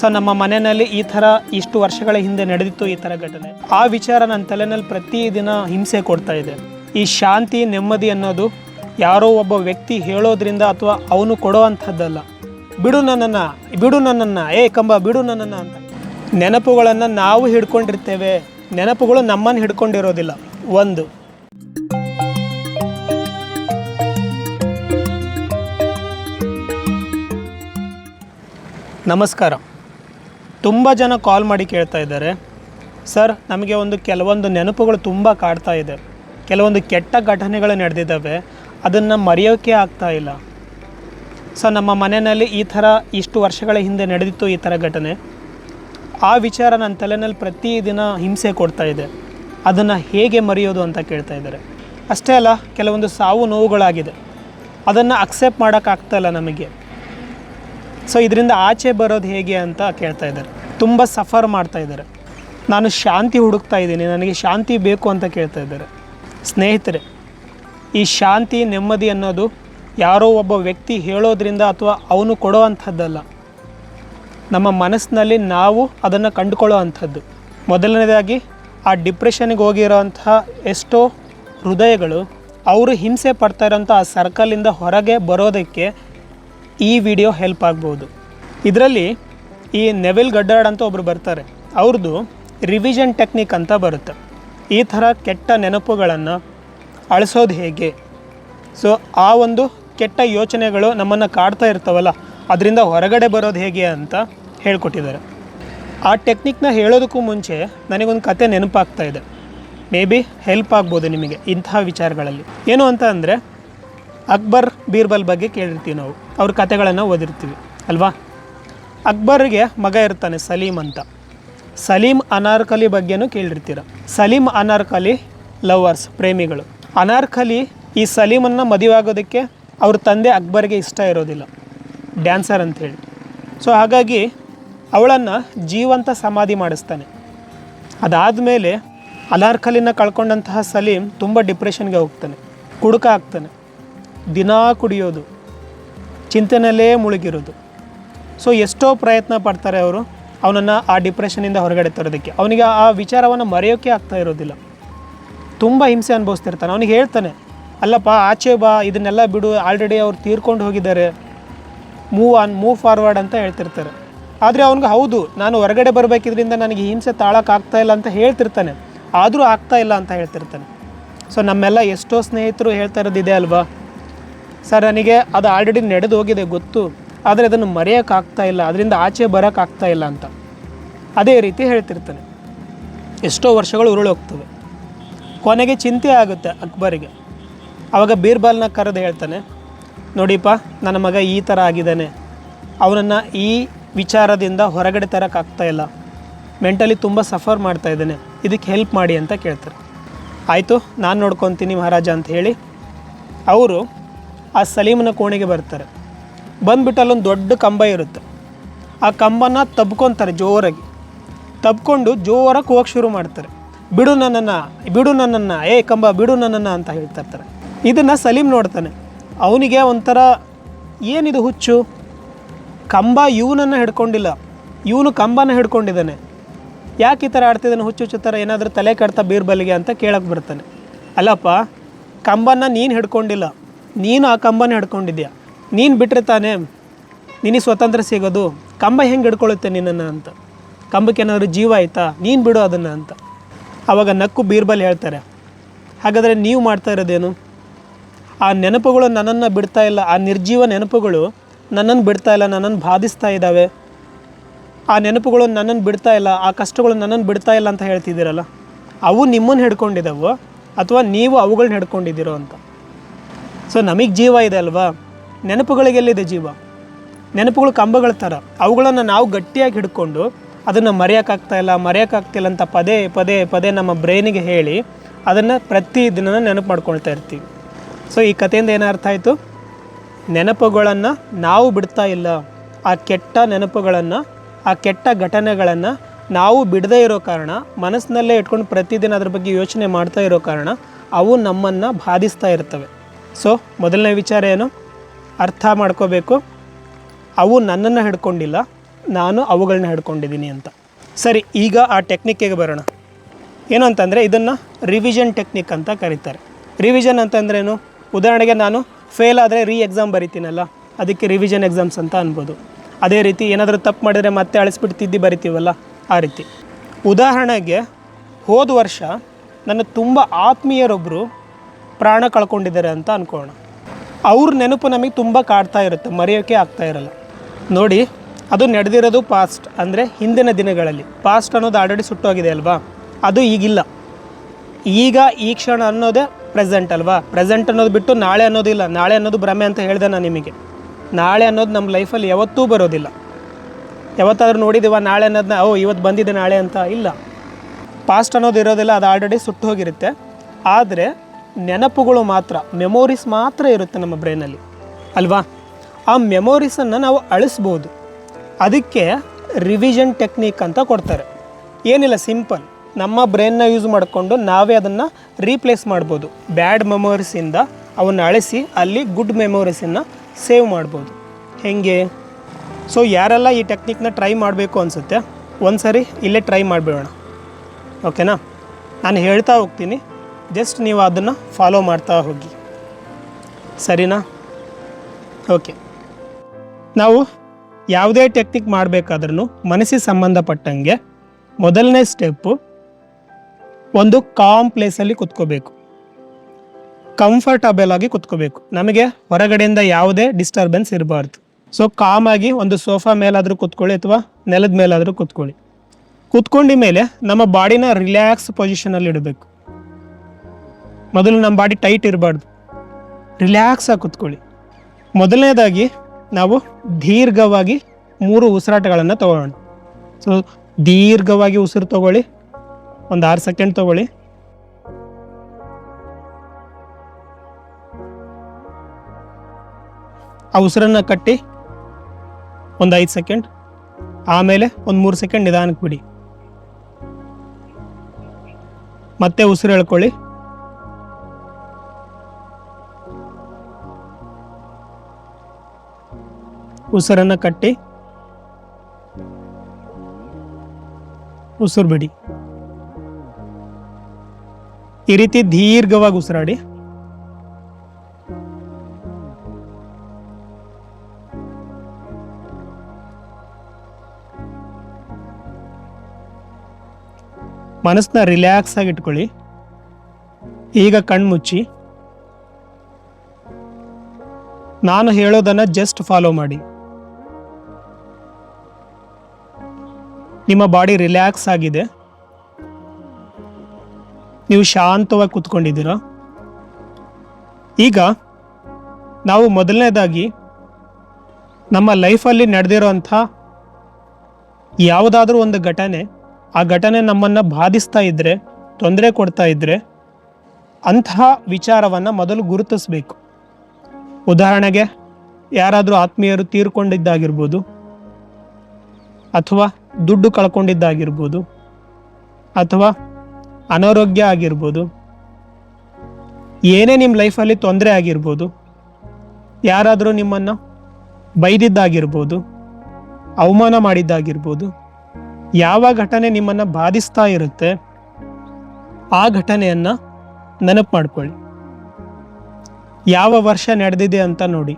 So ನಮ್ಮ ಮನೆಯಲ್ಲಿ ಈ ಥರ ಇಷ್ಟು ವರ್ಷಗಳ ಹಿಂದೆ ನಡೆದಿತ್ತು ಈ ಥರ ಘಟನೆ. ಆ ವಿಚಾರ ನನ್ನ ತಲೆನಲ್ಲಿ ಪ್ರತಿದಿನ ಹಿಂಸೆ ಕೊಡ್ತಾ ಇದೆ. ಈ ಶಾಂತಿ, ನೆಮ್ಮದಿ ಅನ್ನೋದು ಯಾರೋ ಒಬ್ಬ ವ್ಯಕ್ತಿ ಹೇಳೋದ್ರಿಂದ ಅಥವಾ ಅವನು ಕೊಡೋ ಅಂಥದ್ದಲ್ಲ ಬಿಡು ನನ್ನನ್ನು ಬಿಡು ನನ್ನನ್ನು, ಏ ಕಂಬ, ಬಿಡು ನನ್ನನ್ನು ಅಂತ. ನೆನಪುಗಳನ್ನು ನಾವು ಹಿಡ್ಕೊಂಡಿರ್ತೇವೆ. ನೆನಪುಗಳು ನಮ್ಮನ್ನು ಹಿಡ್ಕೊಂಡಿರೋದಿಲ್ಲ. ಒಂದು. ನಮಸ್ಕಾರ. ತುಂಬ ಜನ ಕಾಲ್ ಮಾಡಿ ಕೇಳ್ತಾ ಇದ್ದಾರೆ. ಸರ್ ನಮಗೆ ಒಂದು ಕೆಲವೊಂದು ನೆನಪುಗಳು ತುಂಬ ಕಾಡ್ತಾ ಇದೆ. ಕೆಲವೊಂದು ಕೆಟ್ಟ ಘಟನೆಗಳು ನಡೆದಿದ್ದಾವೆ. ಅದನ್ನು ಮರೆಯೋಕ್ಕೆ ಆಗ್ತಾ ಇಲ್ಲ. ಸೊ ನಮ್ಮ ಮನೆಯಲ್ಲಿ ಈ ಥರ ಇಷ್ಟು ವರ್ಷಗಳ ಹಿಂದೆ ನಡೆದಿತ್ತು ಈ ಥರ ಘಟನೆ. ಆ ವಿಚಾರ ನನ್ನ ತಲೆನಲ್ಲಿ ಪ್ರತಿದಿನ ಹಿಂಸೆ ಕೊಡ್ತಾ ಇದೆ. ಅದನ್ನು ಹೇಗೆ ಮರೆಯೋದು ಅಂತ ಕೇಳ್ತಾ ಇದ್ದಾರೆ. ಅಷ್ಟೇ ಅಲ್ಲ, ಕೆಲವೊಂದು ಸಾವು ನೋವುಗಳಾಗಿದೆ. ಅದನ್ನು ಅಕ್ಸೆಪ್ಟ್ ಮಾಡೋಕ್ಕಾಗ್ತಾ ಇಲ್ಲ ನಮಗೆ. ಸೊ ಇದರಿಂದ ಆಚೆ ಬರೋದು ಹೇಗೆ ಅಂತ ಕೇಳ್ತಾ ಇದ್ದಾರೆ. ತುಂಬ ಸಫರ್ ಮಾಡ್ತಾ ಇದ್ದಾರೆ. ನಾನು ಶಾಂತಿ ಹುಡುಕ್ತಾ ಇದ್ದೀನಿ. ನನಗೆ ಶಾಂತಿ ಬೇಕು ಅಂತ ಕೇಳ್ತಾ ಇದ್ದಾರೆ. ಸ್ನೇಹಿತರೆ, ಈ ಶಾಂತಿ, ನೆಮ್ಮದಿ ಅನ್ನೋದು ಯಾರೋ ಒಬ್ಬ ವ್ಯಕ್ತಿ ಹೇಳೋದ್ರಿಂದ ಅಥವಾ ಅವನು ಕೊಡೋ ಅಂಥದ್ದಲ್ಲ ನಮ್ಮ ಮನಸ್ಸಿನಲ್ಲಿ ನಾವು ಅದನ್ನು ಕಂಡುಕೊಳ್ಳೋ ಅಂಥದ್ದು. ಮೊದಲನೇದಾಗಿ, ಆ ಡಿಪ್ರೆಷನ್ಗೆ ಹೋಗಿರೋಂತಹ ಎಷ್ಟೋ ಹೃದಯಗಳು ಅವರು ಹಿಂಸೆ ಪಡ್ತಾ ಇರೋಂಥ ಆ ಸರ್ಕಲಿಂದ ಹೊರಗೆ ಬರೋದಕ್ಕೆ ಈ ವಿಡಿಯೋ ಹೆಲ್ಪ್ ಆಗ್ಬೋದು. ಇದರಲ್ಲಿ ಈ ನೆವಿಲ್ ಗಡ್ಡಾಡ್ ಅಂತ ಒಬ್ಬರು ಬರ್ತಾರೆ. ಅವ್ರದ್ದು ರಿವಿಷನ್ ಟೆಕ್ನಿಕ್ ಅಂತ ಬರುತ್ತೆ. ಈ ಥರ ಕೆಟ್ಟ ನೆನಪುಗಳನ್ನು ಅಳಿಸೋದು ಹೇಗೆ? ಸೊ ಆ ಒಂದು ಕೆಟ್ಟ ಯೋಚನೆಗಳು ನಮ್ಮನ್ನು ಕಾಡ್ತಾ ಇರ್ತಾವಲ್ಲ, ಅದರಿಂದ ಹೊರಗಡೆ ಬರೋದು ಹೇಗೆ ಅಂತ ಹೇಳ್ಕೊಟ್ಟಿದ್ದಾರೆ. ಆ ಟೆಕ್ನಿಕ್ನ ಹೇಳೋದಕ್ಕೂ ಮುಂಚೆ ನನಗೊಂದು ಕತೆ ನೆನಪಾಗ್ತಾ ಇದೆ. ಮೇ ಬಿ ಹೆಲ್ಪ್ ಆಗ್ಬೋದು ನಿಮಗೆ ಇಂತಹ ವಿಚಾರಗಳಲ್ಲಿ. ಏನು ಅಂತ ಅಂದರೆ, ಅಕ್ಬರ್ ಬೀರ್ಬಲ್ ಬಗ್ಗೆ ಕೇಳಿರ್ತೀವಿ ನಾವು. ಅವ್ರ ಕತೆಗಳನ್ನು ಓದಿರ್ತೀವಿ. ಅಲ್ವಾ? ಅಕ್ಬರ್ಗೆ ಮಗ ಇರ್ತಾನೆ ಸಲೀಂ ಅಂತ. ಸಲೀಂ ಅನಾರ್ಕಲಿ ಬಗ್ಗೆನೂ ಕೇಳಿರ್ತೀರ. ಸಲೀಂ ಅನಾರ್ಕಲಿ ಲವರ್ಸ್, ಪ್ರೇಮಿಗಳು. ಅನಾರ್ಕಲಿ ಈ ಸಲೀಮನ್ನು ಮದುವೆ ಆಗೋದಕ್ಕೆ ಅವ್ರ ತಂದೆ ಅಕ್ಬರ್ಗೆ ಇಷ್ಟ ಇರೋದಿಲ್ಲ. ಡ್ಯಾನ್ಸರ್ ಅಂಥೇಳಿ ಸೊ ಹಾಗಾಗಿ ಅವಳನ್ನು ಜೀವಂತ ಸಮಾಧಿ ಮಾಡಿಸ್ತಾನೆ. ಅದಾದಮೇಲೆ ಅನಾರ್ಕಲಿನ ಕಳ್ಕೊಂಡಂತಹ ಸಲೀಂ ತುಂಬ ಡಿಪ್ರೆಷನ್ಗೆ ಹೋಗ್ತಾನೆ. ಕುಡುಕ ಆಗ್ತಾನೆ ದಿನಾ ಕುಡಿಯೋದು. ಚಿಂತನೆಯಲ್ಲೇ ಮುಳುಗಿರೋದು. ಸೊ ಎಷ್ಟೋ ಪ್ರಯತ್ನ ಪಡ್ತಾರೆ ಅವರು ಅವನನ್ನು ಆ ಡಿಪ್ರೆಷನಿಂದ ಹೊರಗಡೆ ತರೋದಕ್ಕೆ. ಅವನಿಗೆ ಆ ವಿಚಾರವನ್ನು ಮರೆಯೋಕೆ ಆಗ್ತಾ ಇರೋದಿಲ್ಲ. ತುಂಬ ಹಿಂಸೆ ಅನುಭವಿಸ್ತಿರ್ತಾನೆ. ಅವನಿಗೆ ಹೇಳ್ತಾನೆ, ಅಲ್ಲಪ್ಪ, ಆಚೆ ಬಾ, ಇದನ್ನೆಲ್ಲ ಬಿಡು ಆಲ್ರೆಡಿ ಅವ್ರು ತೀರ್ಕೊಂಡು ಹೋಗಿದ್ದಾರೆ. ಮೂವ್ ಆನ್ ಮೂವ್ ಫಾರ್ವರ್ಡ್ ಅಂತ ಹೇಳ್ತಿರ್ತಾರೆ. ಆದರೆ ಅವ್ನಿಗೆ ಹೌದು, ನಾನು ಹೊರಗಡೆ ಬರಬೇಕಿದ್ರಿಂದ ನನಗೆ ಹಿಂಸೆ ತಾಳೋಕ್ಕಾಗ್ತಾ ಇಲ್ಲ ಅಂತ ಹೇಳ್ತಿರ್ತಾನೆ. ಆದರೂ ಆಗ್ತಾ ಇಲ್ಲ ಅಂತ ಹೇಳ್ತಿರ್ತಾನೆ. ಸೊ ನಮ್ಮೆಲ್ಲ ಎಷ್ಟೋ ಸ್ನೇಹಿತರು ಹೇಳ್ತಾ ಇರೋದಿದೆ ಅಲ್ವಾ? ಸರ್, ನನಗೆ ಅದು ಆಲ್ರೆಡಿ ನಡೆದು ಹೋಗಿದೆ, ಗೊತ್ತು. ಆದರೆ ಅದನ್ನು ಮರೆಯೋಕ್ಕಾಗ್ತಾ ಇಲ್ಲ, ಅದರಿಂದ ಆಚೆ ಬರೋಕ್ಕಾಗ್ತಾ ಇಲ್ಲ ಅಂತ. ಅದೇ ರೀತಿ ಹೇಳ್ತಿರ್ತಾನೆ. ಎಷ್ಟೋ ವರ್ಷಗಳು ಉರುಳೋಗ್ತವೆ ಕೊನೆಗೆ ಚಿಂತೆ ಆಗುತ್ತೆ ಅಕ್ಬರಿಗೆ. ಆವಾಗ ಬೀರ್ಬಲ್ನ ಕರೆದು ಹೇಳ್ತಾನೆ, ನೋಡಿಪ್ಪ, ನನ್ನ ಮಗ ಈ ಥರ ಆಗಿದ್ದಾನೆ. ಅವನನ್ನು ಈ ವಿಚಾರದಿಂದ ಹೊರಗಡೆ ತರೋಕ್ಕಾಗ್ತಾ ಇಲ್ಲ. ಮೆಂಟಲಿ ತುಂಬ ಸಫರ್ ಮಾಡ್ತಾ ಇದ್ದಾನೆ. ಇದಕ್ಕೆ ಹೆಲ್ಪ್ ಮಾಡಿ ಅಂತ ಕೇಳ್ತಾರೆ. ಆಯಿತು, ನಾನು ನೋಡ್ಕೊತೀನಿ ಮಹಾರಾಜ ಅಂತ ಹೇಳಿ, ಅವರು ಆ ಸಲೀಮನ ಕೋಣೆಗೆ ಬರ್ತಾರೆ. ಬಂದ್ಬಿಟ್ಟು ಅಲ್ಲೊಂದು ದೊಡ್ಡ ಕಂಬ ಇರುತ್ತೆ. ಆ ಕಂಬನ ತಬ್ಕೊತಾರೆ ಜೋರಾಗಿ. ತಬ್ಕೊಂಡು ಜೋರಾಗಿ ಹೋಗಕ್ಕೆ ಶುರು ಮಾಡ್ತಾರೆ. ಬಿಡು ನನ್ನನ್ನು ಬಿಡು ನನ್ನನ್ನು, ಏ ಕಂಬ, ಬಿಡು ನನ್ನನ್ನು ಅಂತ ಹೇಳ್ತಾ ಇರ್ತಾರೆ. ಇದನ್ನು ಸಲೀಂ ನೋಡ್ತಾನೆ. ಅವನಿಗೆ ಒಂಥರ ಏನಿದು ಹುಚ್ಚು? ಕಂಬ ಇವನನ್ನು ಹಿಡ್ಕೊಂಡಿಲ್ಲ. ಇವನು ಕಂಬನ ಹಿಡ್ಕೊಂಡಿದ್ದಾನೆ. ಯಾಕೆ ಈ ಥರ ಆಡ್ತಿದ್ದಾನೆ ಹುಚ್ಚು ಹುಚ್ಚು ಥರ? ಏನಾದರೂ ತಲೆ ಕಡ್ತಾ ಬೀರ್ಬಲಿಗೆ ಅಂತ ಕೇಳಕ್ಕೆ ಬರ್ತಾನೆ. ಅಲ್ಲಪ್ಪ, ಕಂಬನ ನೀನು ಹಿಡ್ಕೊಂಡಿಲ್ಲ. ನೀನು ಆ ಕಂಬನ ಹಿಡ್ಕೊಂಡಿದ್ಯಾ? ನೀನು ಬಿಟ್ಟರೆ ತಾನೇ ನಿನಗೆ ಸ್ವತಂತ್ರ ಸಿಗೋದು. ಕಂಬ ಹೆಂಗೆ ಹಿಡ್ಕೊಳ್ಳುತ್ತೆ ನಿನ್ನನ್ನು ಅಂತ. ಕಂಬಕ್ಕೆ ಏನಾದರೂ ಜೀವ ಆಯ್ತಾ? ನೀನು ಬಿಡು ಅದನ್ನು ಅಂತ. ಆವಾಗ ನಕ್ಕು ಬೀರ್ಬಲ್ ಹೇಳ್ತಾರೆ. ಹಾಗಾದರೆ ನೀವು ಮಾಡ್ತಾ ಇರೋದೇನು? ಆ ನೆನಪುಗಳು ನನ್ನನ್ನು ಬಿಡ್ತಾ ಇಲ್ಲ. ಆ ನಿರ್ಜೀವ ನೆನಪುಗಳು ನನ್ನನ್ನು ಬಿಡ್ತಾ ಇಲ್ಲ ನನ್ನನ್ನು ಬಾಧಿಸ್ತಾ ಇದ್ದಾವೆ. ಆ ನೆನಪುಗಳು ನನ್ನನ್ನು ಬಿಡ್ತಾ ಇಲ್ಲ, ಆ ಕಷ್ಟಗಳು ನನ್ನನ್ನು ಬಿಡ್ತಾ ಇಲ್ಲ ಅಂತ ಹೇಳ್ತಿದ್ದೀರಲ್ಲ? ಅವು ನಿಮ್ಮನ್ನು ಹಿಡ್ಕೊಂಡಿದ್ದಾವೋ ಅಥವಾ ನೀವು ಅವುಗಳನ್ನ ಹಿಡ್ಕೊಂಡಿದ್ದೀರೋ ಅಂತ? ಸೊ ನಮಗೆ ಜೀವ ಇದೆ ಅಲ್ವಾ? ನೆನಪುಗಳಿಗೆ ಎಲ್ಲಿದೆ ಜೀವ? ನೆನಪುಗಳು ಕಂಬಗಳ ಥರ. ಅವುಗಳನ್ನು ನಾವು ಗಟ್ಟಿಯಾಗಿ ಹಿಡ್ಕೊಂಡು ಅದನ್ನು ಮರೆಯೋಕ್ಕಾಗ್ತಾ ಇಲ್ಲ ಮರೆಯೋಕ್ಕಾಗ್ತಿಲ್ಲ ಅಂತ ಪದೇ ಪದೇ ಪದೇ ನಮ್ಮ ಬ್ರೈನಿಗೆ ಹೇಳಿ ಅದನ್ನು ಪ್ರತಿ ದಿನ ನೆನಪು ಮಾಡ್ಕೊಳ್ತಾ ಇರ್ತೀವಿ. ಸೊ ಈ ಕಥೆಯಿಂದ ಏನು ಅರ್ಥ ಆಯಿತು? ನೆನಪುಗಳನ್ನು ನಾವು ಬಿಡ್ತಾ ಇಲ್ಲ. ಆ ಕೆಟ್ಟ ನೆನಪುಗಳನ್ನು, ಆ ಕೆಟ್ಟ ಘಟನೆಗಳನ್ನು ನಾವು ಬಿಡದೇ ಇರೋ ಕಾರಣ, ಮನಸ್ಸಿನಲ್ಲೇ ಇಟ್ಕೊಂಡು ಪ್ರತಿದಿನ ಅದ್ರ ಬಗ್ಗೆ ಯೋಚನೆ ಮಾಡ್ತಾ ಇರೋ ಕಾರಣ, ಅವು ನಮ್ಮನ್ನು ಬಾಧಿಸ್ತಾ ಇರ್ತವೆ. ಸೊ ಮೊದಲನೇ ವಿಚಾರ ಏನು? ಅರ್ಥ ಮಾಡ್ಕೋಬೇಕು. ಅವು ನನ್ನನ್ನು ಹಿಡ್ಕೊಂಡಿಲ್ಲ, ನಾನು ಅವುಗಳನ್ನ ಹಿಡ್ಕೊಂಡಿದ್ದೀನಿ ಅಂತ. ಸರಿ, ಈಗ ಆ ಟೆಕ್ನಿಕ್ಕಿಗೆ ಬರೋಣ. ಏನು ಅಂತಂದರೆ ಇದನ್ನು ರಿವಿಷನ್ ಟೆಕ್ನಿಕ್ ಅಂತ ಕರೀತಾರೆ. ರಿವಿಷನ್ ಅಂತಂದ್ರೇನು ಉದಾಹರಣೆಗೆ ನಾನು ಫೇಲ್ ಆದರೆ ರೀ ಎಕ್ಸಾಮ್ ಬರಿತೀನಲ್ಲ, ಅದಕ್ಕೆ ರಿವಿಷನ್ ಎಕ್ಸಾಮ್ಸ್ ಅಂತ ಅನ್ಬೋದು. ಅದೇ ರೀತಿ ಏನಾದರೂ ತಪ್ಪು ಮಾಡಿದರೆ ಮತ್ತೆ ಅಳಿಸ್ಬಿಟ್ಟು ತಿದ್ದಿ ಬರಿತೀವಲ್ಲ, ಆ ರೀತಿ. ಉದಾಹರಣೆಗೆ ಹೋದ ವರ್ಷ ನನ್ನ ತುಂಬ ಆತ್ಮೀಯರೊಬ್ಬರು ಪ್ರಾಣ ಕಳ್ಕೊಂಡಿದ್ದಾರೆ ಅಂತ ಅಂದ್ಕೊಳ್ಳೋಣ ಅವ್ರ ನೆನಪು ನಮಗೆ ತುಂಬ ಕಾಡ್ತಾ ಇರುತ್ತೆ ಮರೆಯೋಕ್ಕೆ ಆಗ್ತಾ ಇರಲ್ಲ. ನೋಡಿ, ಅದು ನಡೆದಿರೋದು ಪಾಸ್ಟ್ ಅಂದರೆ ಹಿಂದಿನ ದಿನಗಳಲ್ಲಿ. ಪಾಸ್ಟ್ ಅನ್ನೋದು ಆಲ್ರೆಡಿ ಸುಟ್ಟೋಗಿದೆ ಅಲ್ವಾ? ಅದು ಈಗಿಲ್ಲ. ಈಗ ಈ ಕ್ಷಣ ಅನ್ನೋದೇ ಪ್ರೆಸೆಂಟ್ ಅಲ್ವಾ? ಪ್ರೆಸೆಂಟ್ ಅನ್ನೋದು ಬಿಟ್ಟು ನಾಳೆ ಅನ್ನೋದಿಲ್ಲ ನಾಳೆ ಅನ್ನೋದು ಭ್ರಮೆ ಅಂತ ಹೇಳಿದೆ ನಾನು ನಿಮಗೆ. ನಾಳೆ ಅನ್ನೋದು ನಮ್ಮ ಲೈಫಲ್ಲಿ ಯಾವತ್ತೂ ಬರೋದಿಲ್ಲ. ಯಾವತ್ತಾದ್ರೂ ನೋಡಿದ್ದೀವ ನಾಳೆ ಅನ್ನೋದನ್ನ ಓ ಇವತ್ತು ಬಂದಿದೆ ನಾಳೆ ಅಂತ? ಇಲ್ಲ. ಪಾಸ್ಟ್ ಅನ್ನೋದು ಇರೋದಿಲ್ಲ, ಅದು ಆಲ್ರೆಡಿ ಸುಟ್ಟು ಹೋಗಿರುತ್ತೆ. ಆದರೆ ನೆನಪುಗಳು ಮಾತ್ರ ಮೆಮೊರೀಸ್ ಮಾತ್ರ ಇರುತ್ತೆ ನಮ್ಮ ಬ್ರೈನಲ್ಲಿ ಅಲ್ವಾ? ಆ ಮೆಮೊರೀಸನ್ನು ನಾವು ಅಳಿಸ್ಬೋದು. ಅದಕ್ಕೆ ರಿವಿಷನ್ ಟೆಕ್ನಿಕ್ ಅಂತ ಕೊಡ್ತಾರೆ. ಏನಿಲ್ಲ ಸಿಂಪಲ್ ನಮ್ಮ ಬ್ರೈನ್ನ ಯೂಸ್ ಮಾಡಿಕೊಂಡು ನಾವೇ ಅದನ್ನು ರೀಪ್ಲೇಸ್ ಮಾಡ್ಬೋದು. ಬ್ಯಾಡ್ ಮೆಮೊರೀಸಿಂದ ಅವನ್ನ ಅಳಿಸಿ, ಅಲ್ಲಿ ಗುಡ್ ಮೆಮೊರೀಸನ್ನು ಸೇವ್ ಮಾಡ್ಬೋದು. ಹೇಗೆ? ಸೊ ಯಾರೆಲ್ಲ ಈ ಟೆಕ್ನಿಕ್ನ ಟ್ರೈ ಮಾಡಬೇಕು ಅನಿಸುತ್ತೆ ಒಂದು ಸರಿ ಇಲ್ಲೇ ಟ್ರೈ ಮಾಡಿಬಿಡೋಣ. ಓಕೆನಾ ನಾನು ಹೇಳ್ತಾ ಹೋಗ್ತೀನಿ. ಜಸ್ಟ್ ನೀವು ಅದನ್ನು ಫಾಲೋ ಮಾಡ್ತಾ ಹೋಗಿ. ಸರಿನಾ? ಓಕೆ ನಾವು ಯಾವುದೇ ಟೆಕ್ನಿಕ್ ಮಾಡಬೇಕಾದ್ರೂ ಮನಸ್ಸಿಗೆ ಸಂಬಂಧಪಟ್ಟಂಗೆ ಮೊದಲನೇ ಸ್ಟೆಪ್ಪು ಒಂದು ಕಾಮ್ ಪ್ಲೇಸಲ್ಲಿ ಕುತ್ಕೋಬೇಕು. ಕಂಫರ್ಟಬಲ್ ಆಗಿ ಕುತ್ಕೋಬೇಕು. ನಮಗೆ ಹೊರಗಡೆಯಿಂದ ಯಾವುದೇ ಡಿಸ್ಟರ್ಬೆನ್ಸ್ ಇರಬಾರ್ದು. ಸೊ ಕಾಮಾಗಿ ಒಂದು ಸೋಫಾ ಮೇಲಾದರೂ ಕುತ್ಕೊಳ್ಳಿ ಅಥವಾ ನೆಲದ ಮೇಲಾದರೂ ಕುತ್ಕೊಳ್ಳಿ. ಕುತ್ಕೊಂಡ ಮೇಲೆ ನಮ್ಮ ಬಾಡಿನ ರಿಲ್ಯಾಕ್ಸ್ ಪೊಸಿಷನಲ್ಲಿ ಇಡಬೇಕು. ಮೊದಲು ನಮ್ಮ ಬಾಡಿ ಟೈಟ್ ಇರಬಾರ್ದು. ರಿಲ್ಯಾಕ್ಸ್ ಆಗಿ ಕುತ್ಕೊಳ್ಳಿ. ಮೊದಲನೇದಾಗಿ ನಾವು ದೀರ್ಘವಾಗಿ ಮೂರು ಉಸಿರಾಟಗಳನ್ನು ತಗೊಳ್ಳೋಣ. ಸೊ ದೀರ್ಘವಾಗಿ ಉಸಿರು ತಗೊಳ್ಳಿ. ಒಂದು ಆರು ಸೆಕೆಂಡ್ ತಗೊಳ್ಳಿ. ಆ ಉಸಿರನ್ನು ಕಟ್ಟಿ ಒಂದು ಐದು ಸೆಕೆಂಡ್ ಆಮೇಲೆ ಒಂದು ಮೂರು ಸೆಕೆಂಡ್ ನಿಧಾನಕ್ಕೆ ಬಿಡಿ. ಮತ್ತೆ ಉಸಿರು ಎಳ್ಕೊಳ್ಳಿ. ಉಸಿರನ್ನು ಕಟ್ಟಿ. ಉಸಿರು ಬಿಡಿ ಈ ರೀತಿ ದೀರ್ಘವಾಗಿ ಉಸಿರಾಡಿ. ಮನಸ್ಸನ್ನ ರಿಲ್ಯಾಕ್ಸ್ ಆಗಿ ಇಟ್ಕೊಳ್ಳಿ. ಈಗ ಕಣ್ಮುಚ್ಚಿ ನಾನು ಹೇಳೋದನ್ನ ಜಸ್ಟ್ ಫಾಲೋ ಮಾಡಿ. ನಿಮ್ಮ ಬಾಡಿ ರಿಲ್ಯಾಕ್ಸ್ ಆಗಿದೆ. ನೀವು ಶಾಂತವಾಗಿ ಕೂತ್ಕೊಂಡಿದ್ದೀರಾ? ಈಗ ನಾವು ಮೊದಲನೇದಾಗಿ ನಮ್ಮ ಲೈಫಲ್ಲಿ ನಡೆದಿರೋಂಥ ಯಾವುದಾದ್ರೂ ಒಂದು ಘಟನೆ, ಆ ಘಟನೆ ನಮ್ಮನ್ನು ಬಾಧಿಸ್ತಾ ಇದ್ದರೆ ತೊಂದರೆ ಕೊಡ್ತಾ ಇದ್ದರೆ ಅಂತಹ ವಿಚಾರವನ್ನು ಮೊದಲು ಗುರುತಿಸಬೇಕು. ಉದಾಹರಣೆಗೆ ಯಾರಾದರೂ ಆತ್ಮೀಯರು ತೀರ್ಕೊಂಡಿದ್ದಾಗಿರ್ಬೋದು ಅಥವಾ ದುಡ್ಡು ಕಳ್ಕೊಂಡಿದ್ದಾಗಿರ್ಬೋದು ಅಥವಾ ಅನಾರೋಗ್ಯ ಆಗಿರ್ಬೋದು, ಏನೇ ನಿಮ್ಮ ಲೈಫಲ್ಲಿ ತೊಂದರೆ ಆಗಿರ್ಬೋದು, ಯಾರಾದರೂ ನಿಮ್ಮನ್ನು ಬೈದಿದ್ದಾಗಿರ್ಬೋದು, ಅವಮಾನ ಮಾಡಿದ್ದಾಗಿರ್ಬೋದು, ಯಾವ ಘಟನೆ ನಿಮ್ಮನ್ನು ಬಾಧಿಸ್ತಾ ಇರುತ್ತೆ, ಆ ಘಟನೆಯನ್ನು ನೆನಪು ಮಾಡ್ಕೊಳ್ಳಿ. ಯಾವ ವರ್ಷ ನಡೆದಿದೆ ಅಂತ ನೋಡಿ.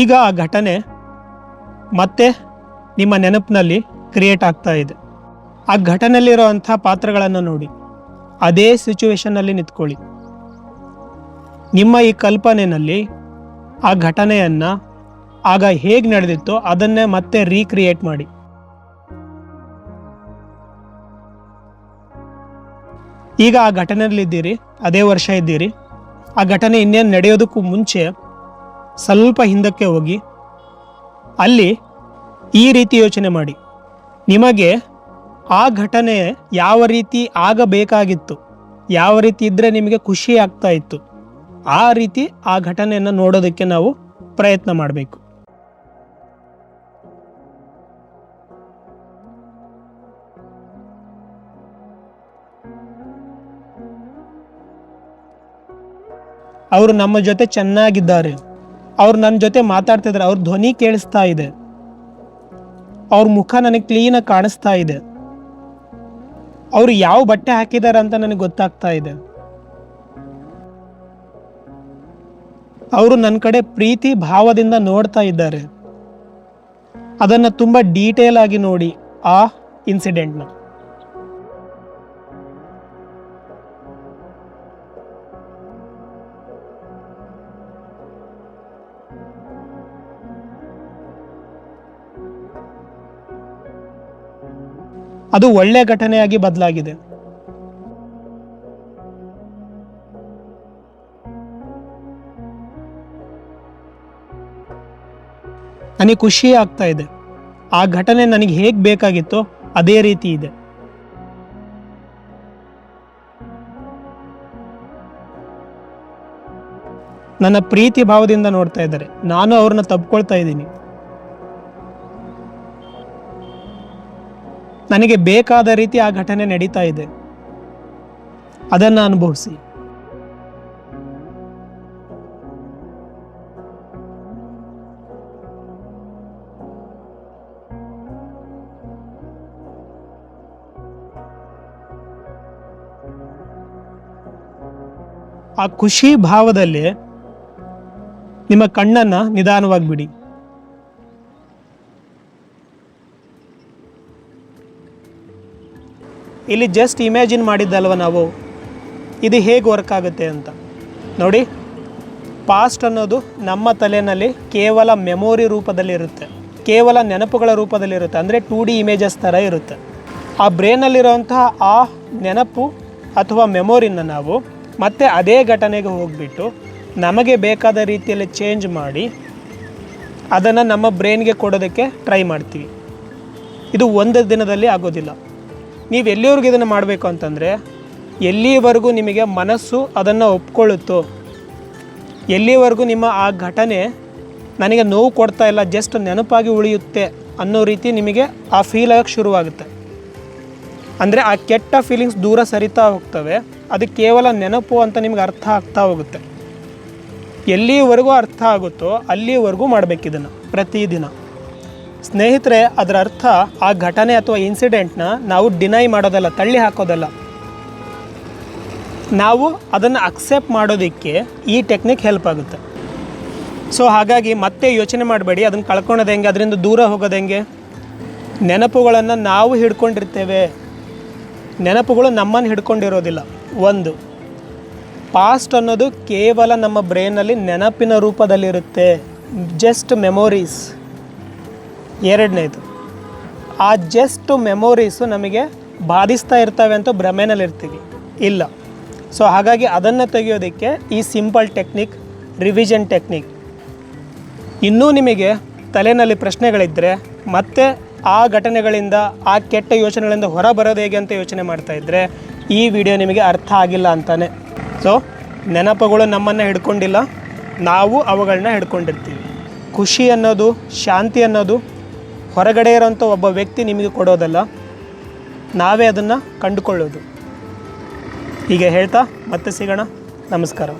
ಈಗ ಆ ಘಟನೆ ಮತ್ತೆ ನಿಮ್ಮ ನೆನಪಿನಲ್ಲಿ ಕ್ರಿಯೇಟ್ ಆಗ್ತಾ ಇದೆ. ಆ ಘಟನೆಯಲ್ಲಿರುವಂಥ ಪಾತ್ರಗಳನ್ನು ನೋಡಿ. ಅದೇ ಸಿಚುವೇಶನ್ನಲ್ಲಿ ನಿಂತ್ಕೊಳ್ಳಿ. ನಿಮ್ಮ ಈ ಕಲ್ಪನೆಯಲ್ಲಿ ಆ ಘಟನೆಯನ್ನು ಆಗ ಹೇಗೆ ನಡೆದಿತ್ತೋ ಅದನ್ನೇ ಮತ್ತೆ ರೀಕ್ರಿಯೇಟ್ ಮಾಡಿ. ಈಗ ಆ ಘಟನೆಯಲ್ಲಿದ್ದೀರಿ ಅದೇ ವರ್ಷ ಇದ್ದೀರಿ. ಆ ಘಟನೆ ಇನ್ನೇನು ನಡೆಯೋದಕ್ಕೂ ಮುಂಚೆ ಸ್ವಲ್ಪ ಹಿಂದಕ್ಕೆ ಹೋಗಿ, ಅಲ್ಲಿ ಈ ರೀತಿ ಯೋಚನೆ ಮಾಡಿ. ನಿಮಗೆ ಆ ಘಟನೆ ಯಾವ ರೀತಿ ಆಗಬೇಕಾಗಿತ್ತು, ಯಾವ ರೀತಿ ಇದ್ದರೆ ನಿಮಗೆ ಖುಷಿ ಆಗ್ತಾ ಇತ್ತು, ಆ ರೀತಿ ಆ ಘಟನೆಯನ್ನು ನೋಡೋದಕ್ಕೆ ನಾವು ಪ್ರಯತ್ನ ಮಾಡಬೇಕು. ಅವರು ನಮ್ಮ ಜೊತೆ ಚೆನ್ನಾಗಿದ್ದಾರೆ. ಅವ್ರು ನನ್ನ ಜೊತೆ ಮಾತಾಡ್ತಿದ್ದಾರೆ ಅವ್ರ ಧ್ವನಿ ಕೇಳಿಸ್ತಾ ಇದೆ. ಅವ್ರ ಮುಖ ನನಗೆ ಕ್ಲೀನಾಗಿ ಕಾಣಿಸ್ತಾ ಇದೆ. ಅವರು ಯಾವ ಬಟ್ಟೆ ಹಾಕಿದ್ದಾರೆ ಅಂತ ನನಗೆ ಗೊತ್ತಾಗ್ತಾ ಇದೆ. ಅವರು ನನ್ನ ಕಡೆ ಪ್ರೀತಿ ಭಾವದಿಂದ ನೋಡ್ತಾ ಇದ್ದಾರೆ. ಅದನ್ನು ತುಂಬ ಡೀಟೇಲ್ ಆಗಿ ನೋಡಿ ಆ ಇನ್ಸಿಡೆಂಟ್ನ ಅದು ಒಳ್ಳೆ ಘಟನೆಯಾಗಿ ಬದಲಾಗಿದೆ. ನನಗೆ ಖುಷಿ ಆಗ್ತಾ ಇದೆ. ಆ ಘಟನೆ ನನಗೆ ಹೇಗೆ ಬೇಕಾಗಿತ್ತೋ ಅದೇ ರೀತಿ ಇದೆ. ನನ್ನ ಪ್ರೀತಿ ಭಾವದಿಂದ ನೋಡ್ತಾ ಇದ್ದಾರೆ. ನಾನು ಅವ್ರನ್ನ ತಪ್ಕೊಳ್ತಾ ಇದ್ದೀನಿ. ನನಗೆ ಬೇಕಾದ ರೀತಿ ಆ ಘಟನೆ ನಡೀತಾ ಇದೆ. ಅದನ್ನು ಅನುಭವಿಸಿ. ಆ ಖುಷಿ ಭಾವದಲ್ಲಿ ನಿಮ್ಮ ಕಣ್ಣನ್ನು ನಿಧಾನವಾಗಿ ಬಿಡಿ. ಇಲ್ಲಿ ಜಸ್ಟ್ ಇಮ್ಯಾಜಿನ್ ಮಾಡಿದ್ದಲ್ವ ನಾವು? ಇದು ಹೇಗೆ ವರ್ಕ್ ಆಗುತ್ತೆ ಅಂತ. ನೋಡಿ ಪಾಸ್ಟ್ ಅನ್ನೋದು ನಮ್ಮ ತಲೆಯಲ್ಲಿ ಕೇವಲ ಮೆಮೊರಿ ರೂಪದಲ್ಲಿರುತ್ತೆ ಕೇವಲ ನೆನಪುಗಳ ರೂಪದಲ್ಲಿರುತ್ತೆ ಅಂದರೆ ಟೂ ಡಿ ಇಮೇಜಸ್ ಥರ ಇರುತ್ತೆ. ಆ ಬ್ರೇನಲ್ಲಿರುವಂತಹ ಆ ನೆನಪು ಅಥವಾ ಮೆಮೊರಿನ ನಾವು ಮತ್ತೆ ಅದೇ ಘಟನೆಗೆ ಹೋಗಿಬಿಟ್ಟು ನಮಗೆ ಬೇಕಾದ ರೀತಿಯಲ್ಲಿ ಚೇಂಜ್ ಮಾಡಿ ಅದನ್ನು ನಮ್ಮ ಬ್ರೈನ್ಗೆ ಕೊಡೋದಕ್ಕೆ ಟ್ರೈ ಮಾಡ್ತೀವಿ. ಇದು ಒಂದು ದಿನದಲ್ಲಿ ಆಗೋದಿಲ್ಲ. ನೀವು ಎಲ್ಲಿವರೆಗೂ ಇದನ್ನು ಮಾಡಬೇಕು ಅಂತಂದರೆ ಎಲ್ಲಿವರೆಗೂ ನಿಮಗೆ ಮನಸ್ಸು ಅದನ್ನು ಒಪ್ಕೊಳ್ಳುತ್ತೋ, ಎಲ್ಲಿವರೆಗೂ ನಿಮ್ಮ ಆ ಘಟನೆ ನನಗೆ ನೋವು ಕೊಡ್ತಾ ಇಲ್ಲ ಜಸ್ಟ್ ನೆನಪಾಗಿ ಉಳಿಯುತ್ತೆ ಅನ್ನೋ ರೀತಿ ನಿಮಗೆ ಆ ಫೀಲ್ ಆಗಕ್ಕೆ ಶುರುವಾಗುತ್ತೆ. ಅಂದರೆ ಆ ಕೆಟ್ಟ ಫೀಲಿಂಗ್ಸ್ ದೂರ ಸರಿತಾ ಹೋಗ್ತವೆ, ಅದು ಕೇವಲ ನೆನಪು ಅಂತ ನಿಮ್ಗೆ ಅರ್ಥ ಆಗ್ತಾ ಹೋಗುತ್ತೆ. ಎಲ್ಲಿವರೆಗೂ ಅರ್ಥ ಆಗುತ್ತೋ ಅಲ್ಲಿವರೆಗೂ ಮಾಡಬೇಕಿದನ್ನು ಪ್ರತಿದಿನ. ಸ್ನೇಹಿತರೆ, ಅದರ ಅರ್ಥ ಆ ಘಟನೆ ಅಥವಾ ಇನ್ಸಿಡೆಂಟ್ನ ನಾವು ಡಿನೈ ಮಾಡೋದಲ್ಲ, ತಳ್ಳಿ ಹಾಕೋದಲ್ಲ. ನಾವು ಅದನ್ನು ಅಕ್ಸೆಪ್ಟ್ ಮಾಡೋದಕ್ಕೆ ಈ ಟೆಕ್ನಿಕ್ ಹೆಲ್ಪ್ ಆಗುತ್ತೆ. ಸೊ ಹಾಗಾಗಿ ಮತ್ತೆ ಯೋಚನೆ ಮಾಡಬೇಡಿ, ಅದನ್ನು ಕಳ್ಕೊಳೋದು ಹೆಂಗೆ, ಅದರಿಂದ ದೂರ ಹೋಗೋದು ಹೆಂಗೆ? ನೆನಪುಗಳನ್ನು ನಾವು ಹಿಡ್ಕೊಂಡಿರ್ತೇವೆ. ನೆನಪುಗಳು ನಮ್ಮನ್ನು ಹಿಡ್ಕೊಂಡಿರೋದಿಲ್ಲ. ಒಂದು ಪಾಸ್ಟ್ ಅನ್ನೋದು ಕೇವಲ ನಮ್ಮ ಬ್ರೈನಲ್ಲಿ ನೆನಪಿನ ರೂಪದಲ್ಲಿರುತ್ತೆ. ಜಸ್ಟ್ ಮೆಮೊರೀಸ್ ಎರಡನೇದು. ಆ ಜಸ್ಟ್ ಮೆಮೊರೀಸು ನಮಗೆ ಬಾಧಿಸ್ತಾ ಇರ್ತವೆ ಅಂತ ಭ್ರಮೆನಲ್ಲಿರ್ತೀವಿ. ಇಲ್ಲ. ಸೊ ಹಾಗಾಗಿ ಅದನ್ನು ತೆಗೆಯೋದಕ್ಕೆ ಈ ಸಿಂಪಲ್ ಟೆಕ್ನಿಕ್, ರಿವಿಷನ್ ಟೆಕ್ನಿಕ್. ಇನ್ನೂ ನಿಮಗೆ ತಲೆಯಲ್ಲಿ ಪ್ರಶ್ನೆಗಳಿದ್ದರೆ ಮತ್ತೆ ಆ ಘಟನೆಗಳಿಂದ, ಆ ಕೆಟ್ಟ ಯೋಚನೆಗಳಿಂದ ಹೊರ ಬರೋದು ಹೇಗೆ ಅಂತ ಯೋಚನೆ ಮಾಡ್ತಾ ಇದ್ದರೆ ಈ ವಿಡಿಯೋ ನಿಮಗೆ ಅರ್ಥ ಆಗಿಲ್ಲ ಅಂತಾನೆ. ಸೊ ನೆನಪುಗಳು ನಮ್ಮನ್ನು ಹಿಡ್ಕೊಂಡಿಲ್ಲ, ನಾವು ಅವುಗಳನ್ನ ಹಿಡ್ಕೊಂಡಿರ್ತೀವಿ. ಖುಷಿ ಅನ್ನೋದು, ಶಾಂತಿ ಅನ್ನೋದು ಹೊರಗಡೆ ಇರೋಂಥ ಒಬ್ಬ ವ್ಯಕ್ತಿ ನಿಮಗೆ ಕೊಡೋದಲ್ಲ ನಾವೇ ಅದನ್ನು ಕಂಡುಕೊಳ್ಳೋದು. ಹೀಗೆ ಹೇಳ್ತಾ ಮತ್ತೆ ಸಿಗೋಣ. ನಮಸ್ಕಾರ.